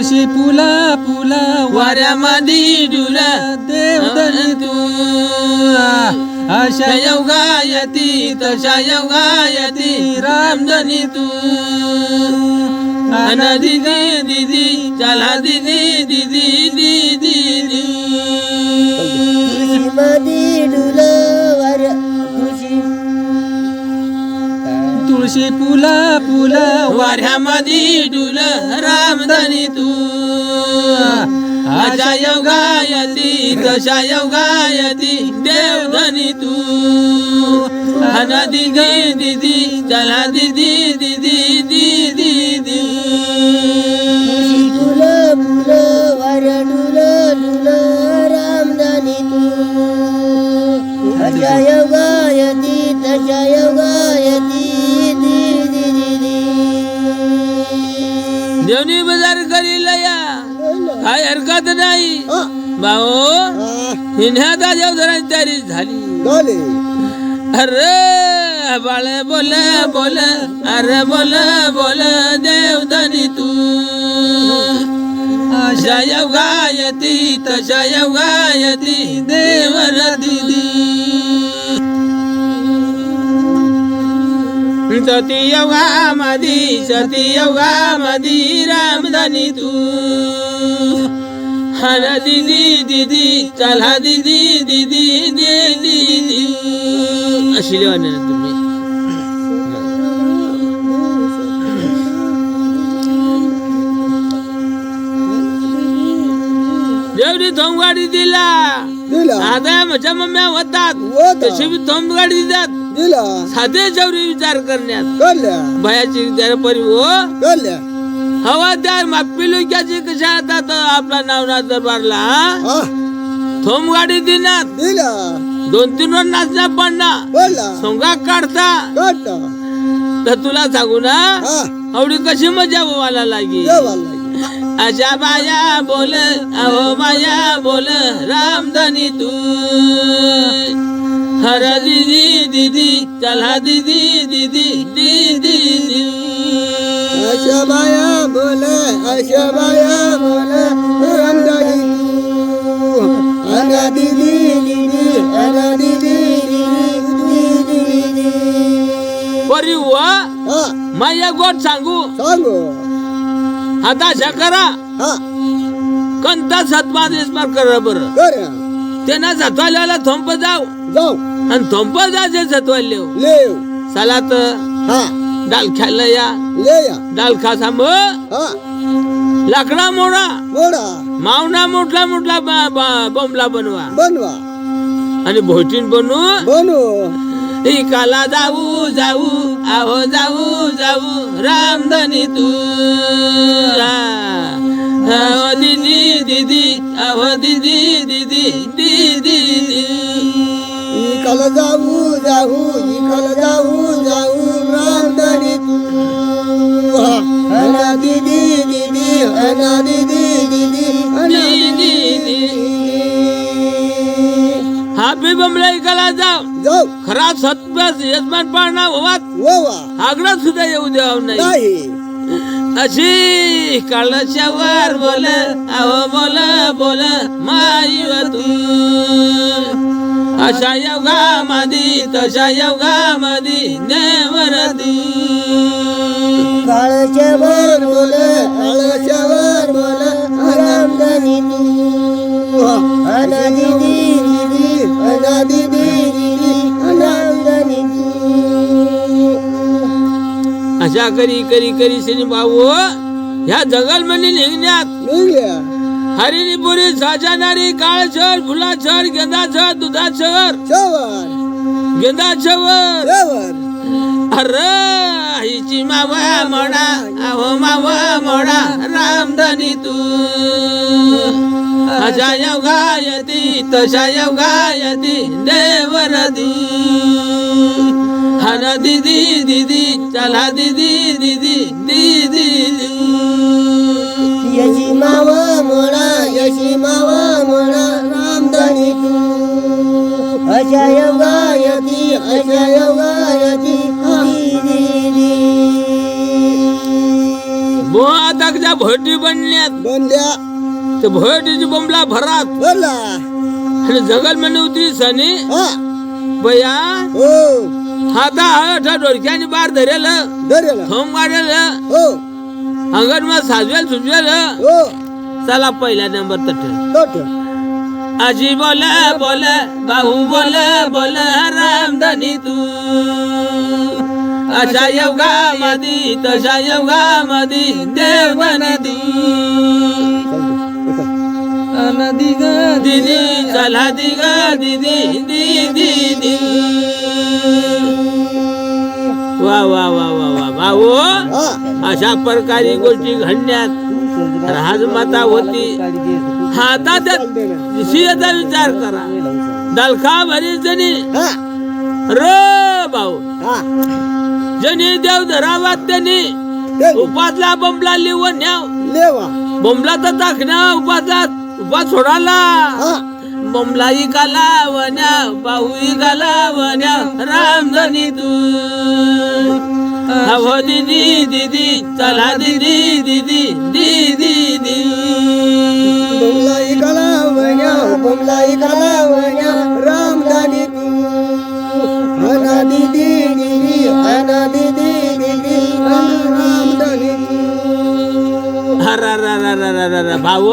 तुळशी पुला पुला वाऱ्यामध्ये डुला देव तू अशा योगायती तशा योगायती रामधनी तू अन दिदी दिदी चला दिदी दिदी. तुळशी फुला फुला वाऱ्यामध्ये डुल रामधनी तू आशा गायती दशा योगायती देवधनी तू अन दिदी दिदी चला दिदी दिदी दिदी. भाऊ हिन्याता देवधराची तयारी झाली. अरे बाळ बोल बोल अरे बोल बोल देवधनी तू. आशा योगायती तशा योगायती देवर दिदी. सती योगामधी सती योगामधी रामधनी तू. हर दिदी दिदी चला दिदी दिदी दिदी दिदी। अशी लिहा तुम्ही. जेवढी थोंगाडी दिला. आता माझ्या मम्म्या होतात तशी बी थोंगाडी देतात साधे जेवढी विचार करण्यात. भयाची विचार परी हो. हवा त्या मापिलुक्याची कशा येतात आपला नावना दरबारला थोम गाडी दिनात. दोन तीन वर नाचण्या पडणार सोंगा काढता. तर तुला सांगू ना आवडी कशी मजा मला लागी अशा बाया बोल अहो बाया बोल रामधनी तू. हर दिदी दिदी चला दिदी दिदी दिदी. दिदी अशा बाया बोल अशा बाया बोल रामदानी तू अना दिदी दिदी दिदी परी व हा माया गोट सांगू? सांगू. आता शकरा हा. कंता सत्मा दिसमार कर बर. कर. त्यांना सत्वाल्याला थोंप जाऊ. जाऊ. आणि थोंप जायचे सत्वाल्य लेव. सालात हा. डाल खायला या. थांब हा. लाकडा मोडा. मोडा. मावना मोठला मोठला बोंबला बनवा. बनवा. आणि भोटीन बनू. बनू. इकाला जाऊ जाऊ आहो जाऊ जाऊ रामधनी तू. आहो दिदी दिदी आहो दिदी दिदी दिदी इकल जाऊ जाऊ इकल जाऊ जाऊ. अना दीदी दीदी अना दीदी दीदी अना दिदी हापी बमला इकाला जाऊ जाऊ खरा सत्य यजमान पाळणा होवात वा आग्रा सुद्धा येऊ द्याव नाही नाही अशी कळशावर बोल अहो बोल बोल माईव तू अशा योगामधी तशा योगामधी देवरती बोल बोल दीदी दीदी अशा करी करी करी सिनी भाऊ ह्या जंगलमध्ये निघण्यात. निघल्या. हरिणी पुरी साजाणारी काळसर फुलासर गेंदासर दुधासर चवर गेंदासवर चवर अरे! आईची मावा मोडा अहो मावा मोडा रामधनी तू. अशा योगायती तशा योगायती देवरती हन दिदी दिदी चला दिदी दिदी दिदी यशी मावा मोडा यशी मावा मोडा रामधनी तू. अशा योगायती अशा बोहा ताकच्या भटी बनल्यात. बनल्या. ते भटीची बोंबला भरात. बोला. आणि जगल म्हणे उतरी सनी हा. बया हो. हाता हठ डोळक्याने बार धरेल. धरेला. थोम काढेल हो. अंगण मग साजवेल सुजवेल. हो. चला पहिला नंबर तट तोट आजी बोल बोल भाऊ बोल बोल रामधनी तू. अशा योगा मधी तशा योगा मधी देव नदी नदी ग दिदी चला दिग दिदी दिदी दिदी वा वा वा वा वा भाऊ अशा प्रकारे गोष्टी घडण्यात राजमाता होती. हाता शियचा विचार करा. दलखा भरी जणी र भाऊ. जणी देव धरावा त्यांनी. उपासला बोंबला लिहून न्याव. लेवा. बोंबला तर टाकण्या उपासला उपास सोडाला. बोंबला इकाला वन्या भाऊ इकाला वन्या रामधनी तू. अहो दीदी दीदी चला दीदी दीदी दीदी दीदी. बोमला इकाला वण्या भाऊ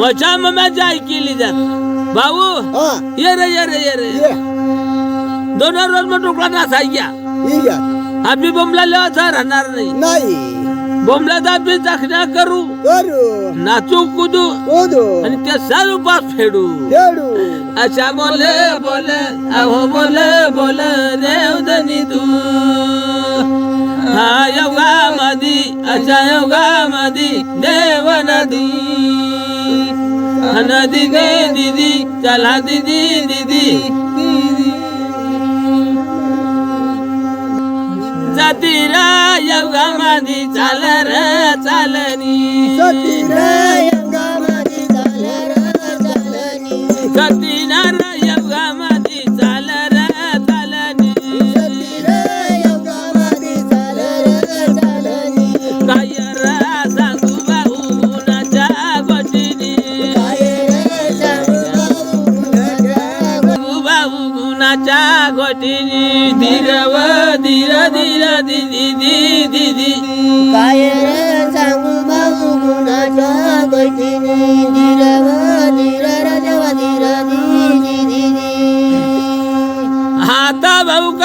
मचा मम्याची ऐकली जात. भाऊ हा. ये रे ये रे ये रे. ये. दोन रोज मग टुकडा नासायच्या ही घ्या आम्ही बोंबला लेवाचा राहणार नाही. नाही. बोंबला दाबी चाखण्या करू. करू. नाचू कुदू. ओदो आणि ते साल उपास फेडू. खेळू अच्छा बोले बोले अहो बोले बोले देवदनी तू. हा योगा मधी अच्छा योगा मधी देव नदी हा नदी दे दीदी चला दिदी दीदी। जातीरा योगा मधी चाल र चालनी। सतीरायंगा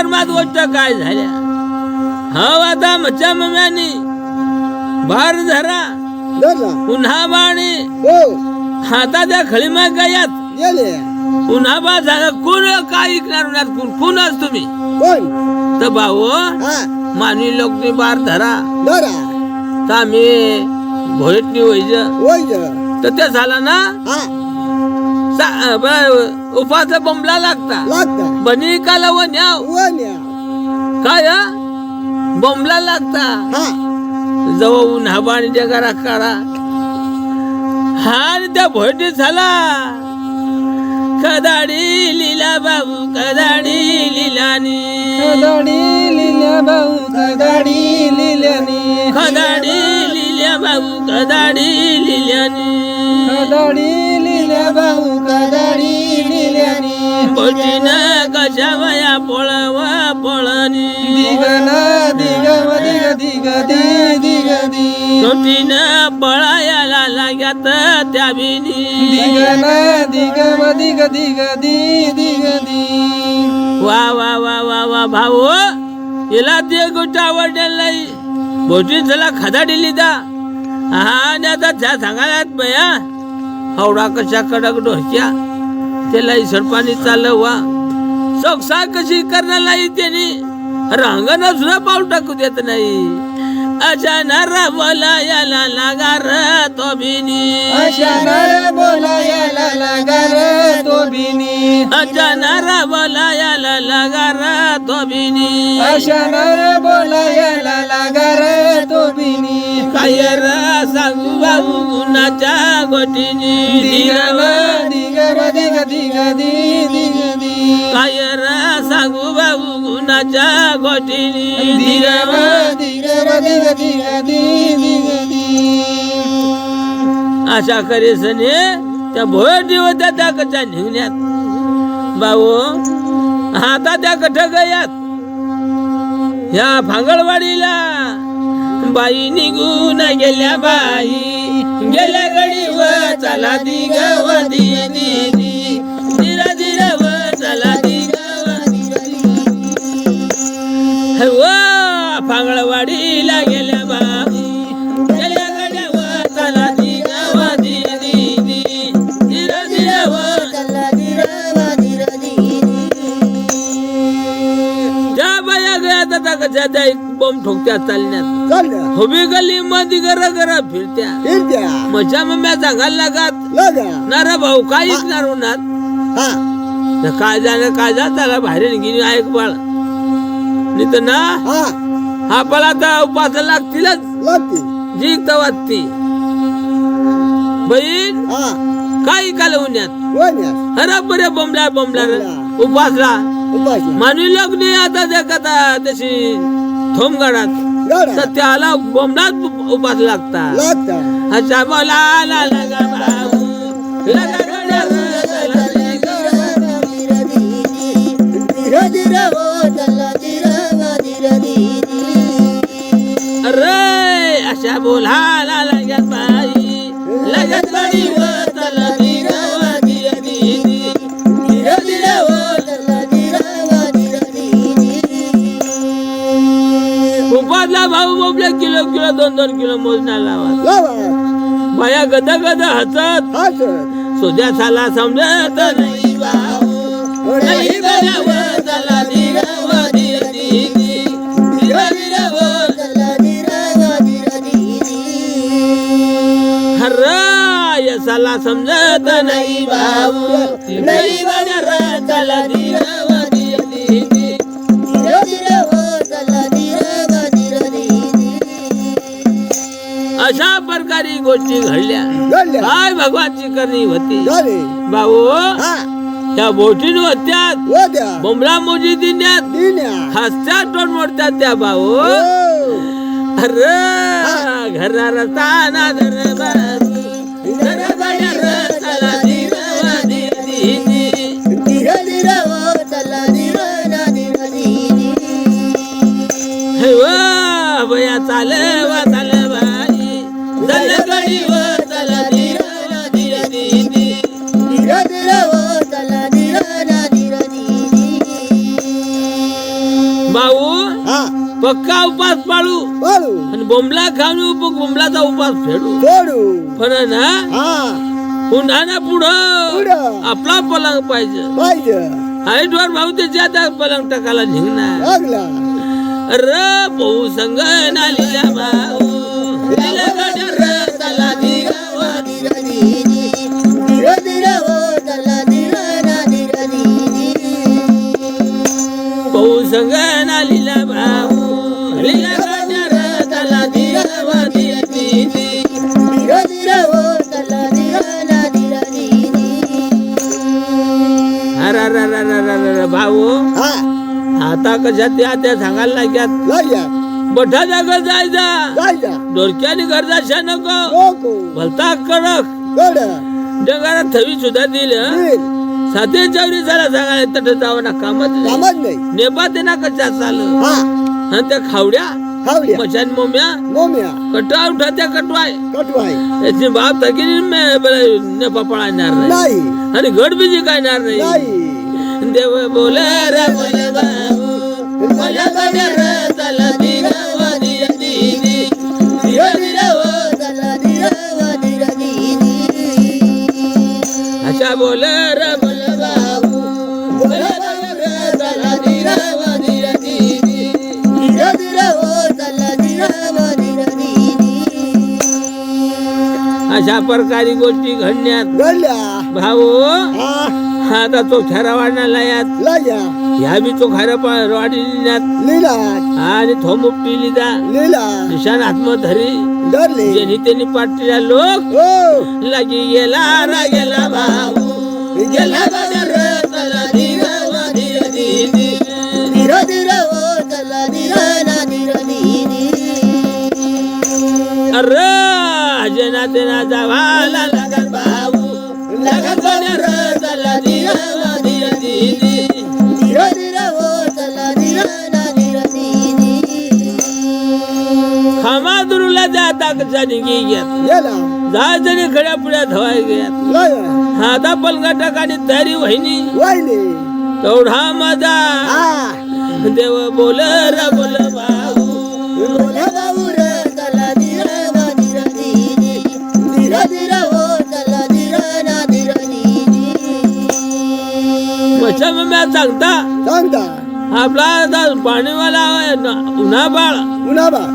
कर्मात गोष्ट काय झाल्या? हो आता मच्छा मम्यानी भार धरा पुन्हा बाणी हो. हाताच्या खळीमा गयात. पुन्हा बा झालं कोण काय ऐकणार नाही कोण? कोणच तुम्ही? कोण? तर भाऊ मानवी लोक बार धरा. धरा. तर आम्ही होय ग. तर ते झालं ना? हा. उपास बोंबला लागता. लागता. बनी काला व न्याव वन्या. काय? बोंबला लागता. जवळ उन्हा पाणी जगारा काढा हा आणि त्या भोयटी झाला. कदाडी लिला बाबू कदाडी लिलानी. खदाडी लिल्या भाऊ खदाडी लिल्यानी कदाडी लिल्या बाबू कदाडी लिल्यानी खदाडी लिल्या भाऊ खदाडी लिल्यानी वया पळव पळणी दिगना दिग दिग दिग दी दिग दी. बोटीन पळायला लाग्यात त्या बिनी दिगना दिग दिग दिग दी दिग दी. वा वा वा वा वा भाऊ हिला ते गोष्ट आवडलेली नाही बोटी झाला खदाडी लिदा हा आणि आता त्या सांगायला बया. हवडा कशा कडक डोक्या. त्याला इसरपाणी चाललं वा सोकसा कशी करण्याला त्याने रांगण सुद्धा पाऊल टाकू देत नाही. अशा नर बोलायला लागा र तो बिनी अशा नर बोलायला लागा रे तो बिनी अशा नर बोलायला लागा र तो बिनी अशा नर बोलायला लागा रे तो बिनी काय र सांगू भाऊ गुणाच्या गोटीनी. दिगव दिग दिग दिग दिग दी. काय र सांगू भाऊ गुणाच्या गोटीनी. दिगव दिग दिग दिग दिग अशा करेसने त्या भोयटी होत्या त्या कच्या निघण्यात. भाऊ आता त्या कठ गयात? ह्या फांगळवाडीला बाई निघून गेल्या बाई. गेल्या गडीवर चला दी गव दी त्या एक बॉम्ब ठोकत्या चालण्यात. चालल्या. हवी गली मध्ये गर गर फिरत्या. फिरत्या. मजा मम्या सांगायला लागत. लगा. नारा भाऊ काय ऐकणार उन्हात हा. तर काय झालं काय झालं? त्याला बाहेर गेली ऐक बाळ. नाही तर ना हा. हा पळा तर उपास लागतीलच. लागते जी तर वाटती. बहीण हा. काय काल उन्हात? वण्यास अरे बरे रे. बोंबला. उपासला. उपाशी मानवी लोक नाही आता त्या कथा तशी. थोमगाडात गाडा तर त्याला बोंबलाच उपास लागतात लागता अच्छा बोला अरे अशा बोला लगत बाई लगत बडी बोबले किलो किलो दोन दोन किलो मोजना लावा बाया गदा गदा हसत. सोद्या साला समजत नाही भाऊ नाही चला समजत नाही भाऊ नाही चला गोष्टी घडल्या. घडल्या. काय भगवानची करणी होती? झाले. भाऊ हा. त्या बोटीन होत्यात. बोंबला मोजी दिन्यात दिन्या हसत्या टोन मोडतात त्या भाऊ हो. अरे घरा रस्ताना धर बाबू धर पक्का उपास पाळू. पाळू. आणि बोंबला खाऊन उप बोंबलाचा उपास फेडू. सोडू पण ना हा. उन्हाना पुढं. आपला पलंग पाहिजे. पाहिजे. हाईटवर भाऊ त्याच्या त्या पलंग टाकायला निघणार. लागला. र भाऊ संग नालीला भाऊ लीला चला भाऊ संग भाऊ? हा. आता कशा त्या त्या सांगायला लाग्यात लागल्या मोठा जागा जायचा जायचा डोरक्याने गरजा नको. नको. भलता कडक. गड. जगाला थवी सुद्धा दिलं साथे चौरी झाला सांगायला तट जावं ना कामच नाही. नाही. नेपा ते ना कशा चाल हा. आणि त्या खावड्या खावड्या. मशान मोम्या मोम्या. कटवा उठा त्या कटवाय. कटवाय. याची बाप थकी नेपा पळायणार नाही. नाही. आणि घड बीजी काय नाही. नाही. देव बोले रे बोले बाबू. चला व व अशा बोले रे बोले बाबू. बोले बोले रे चला धीरा व धीरा धीरी अशा प्रकारे गोष्टी घडण्यात भाऊ आता तो खरा वाढण्याला यात ह्या बी तो खरा वाढण्यात लीला आणि थोम उपटी लिदा लीला. निशाण आत्मधरी. डरले ज्यांनी त्यांनी पाठलेला लोक. हो. लगी गेला रा गेला भाऊ. गेला धीरा धीरा अरे माझे नाते ना निघी घेत खड्या पुढ्या धवाय घेत आता पलगाटा काढी तयारी वहिनी. वाहिली तेवढा माझा. देव बोल र बोल भाऊ. बोला भाऊ र चला धीर व धीर दीदी. धीर धीर हो चला धीर ना धीर दीदी. मच्छा म्या सांगता. सांगता. आपला पाणीवाला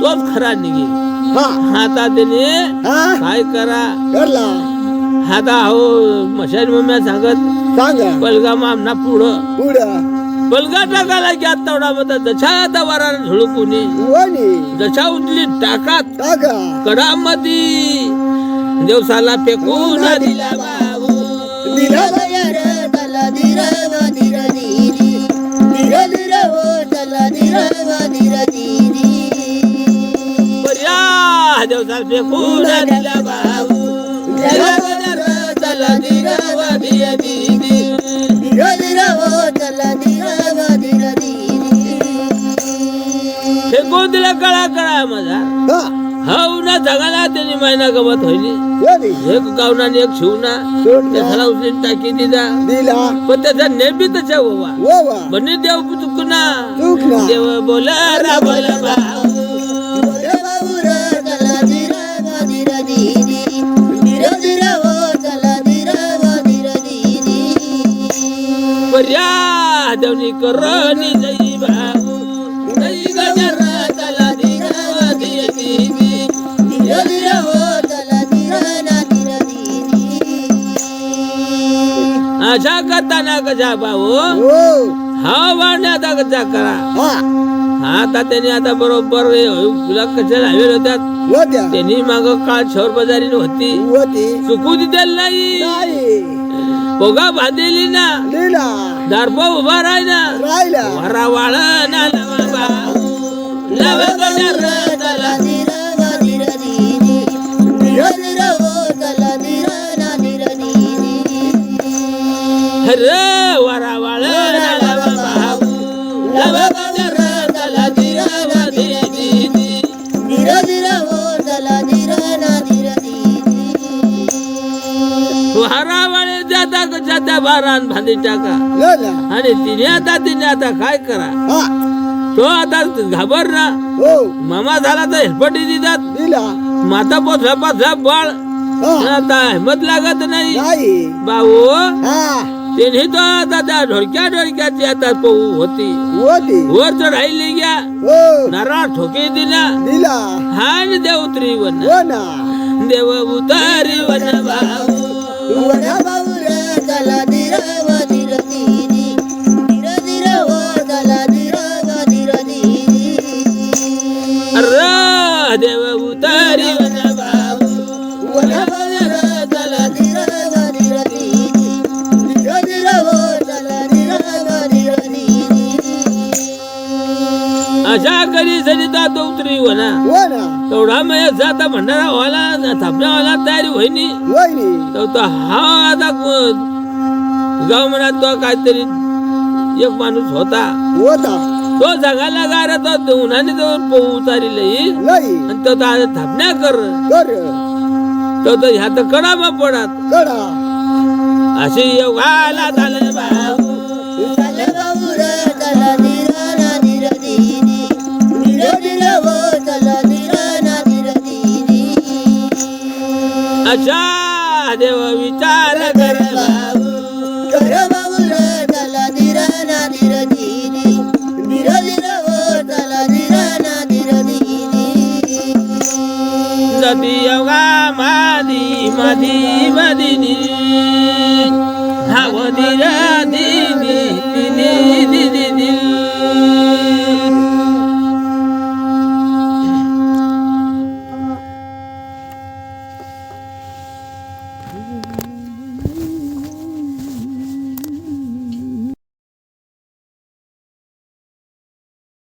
तोच खरा निघे हा आता त्याने हा. काय करा? करला. आता हो मशान मम्या सांगत सांगा. पलगा मामना पुढं. पुढं. पलगा टाकायला घ्या तेवढा बद्दल जशा आता वरा झुळकुनी वणी. जशा उठली टाकात. टाका. कडामती. देवसाला फेकून दिला पर्या देवसाला फेकून दिला बाबू. चला दीदी दिला कळा कळा माझा. हाऊ ना जगाला त्यांनी महिना गमत होईली. एक गावना एक शिवना. त्याला उचलून टाकी दिला. दिला. पण त्याचा नेबी त्याच्या ओवा वो वा बने देव चुकना. देव बोला भाऊ बोले पर्या देवनी करोनी जई भाऊ जई गजर धीर दीदी धीर धीर हो चला धीर ना धीर दीदी अशा करताना कशा भाऊ हो हा वाढण्याचा कसा करा। हा। आता त्यांनी आता बरोबर तुला कशा लावेल होत्यात? होत्या. त्यांनी माग काळ शहर बाजारी होती. चुकू दिलेलं नाही. नाही. पोगा बांधलेली ना. ಗರ್ಭವು ಬರಾಯ್ದ ವರವಳ ನಲವ जाता बारान बांधी टाका. आणि तिने आता तिने आता काय करा? तो आता घाबर ना हो. मामा झाला तर हेलपटी देतात. दिला. माता पोचला पाचला बाळ. आता हिंमत लागत नाही. भाऊ त्यांनी तो आता त्या ढोलक्या ढोलक्याची आता पोहू होती. होती. वर चढायली घ्या हो. नारा ठोके दिला. दिला. हान देव उतरी वन हो देव उतारी वन भाऊ भाऊ र. चला धीर व धीर दीदी धीर धीर हो चला धीर व धीर दीदी अरे देव उतारी वन भाऊ वरा भाऊ र चला धीर व धीर दीदी धीर धीर हो चला धीर व धीर दीदी अशा करी सरिता तो उतरी वना. हो ना. तेवढा मग जाता भंडारा व्हायला थापण्या व्हायला तयारी होईनी तो तो हा आता गाव म्हणा तो काहीतरी एक माणूस होता. होता. तो जगाला गारा तो उन्हाने तो पोहू उतारी लई. आणि तो थापण्या कर. कर. तो तो ह्या तर कडा मग पडत. कडा अशी योगाला झालं भाऊ चला भाऊ र चला धीर ना धीर दीदी धीर धीर चला धीर ना धीर दीदी अशा देव विचार कर भाऊ योगा मादी मधी मदिनी।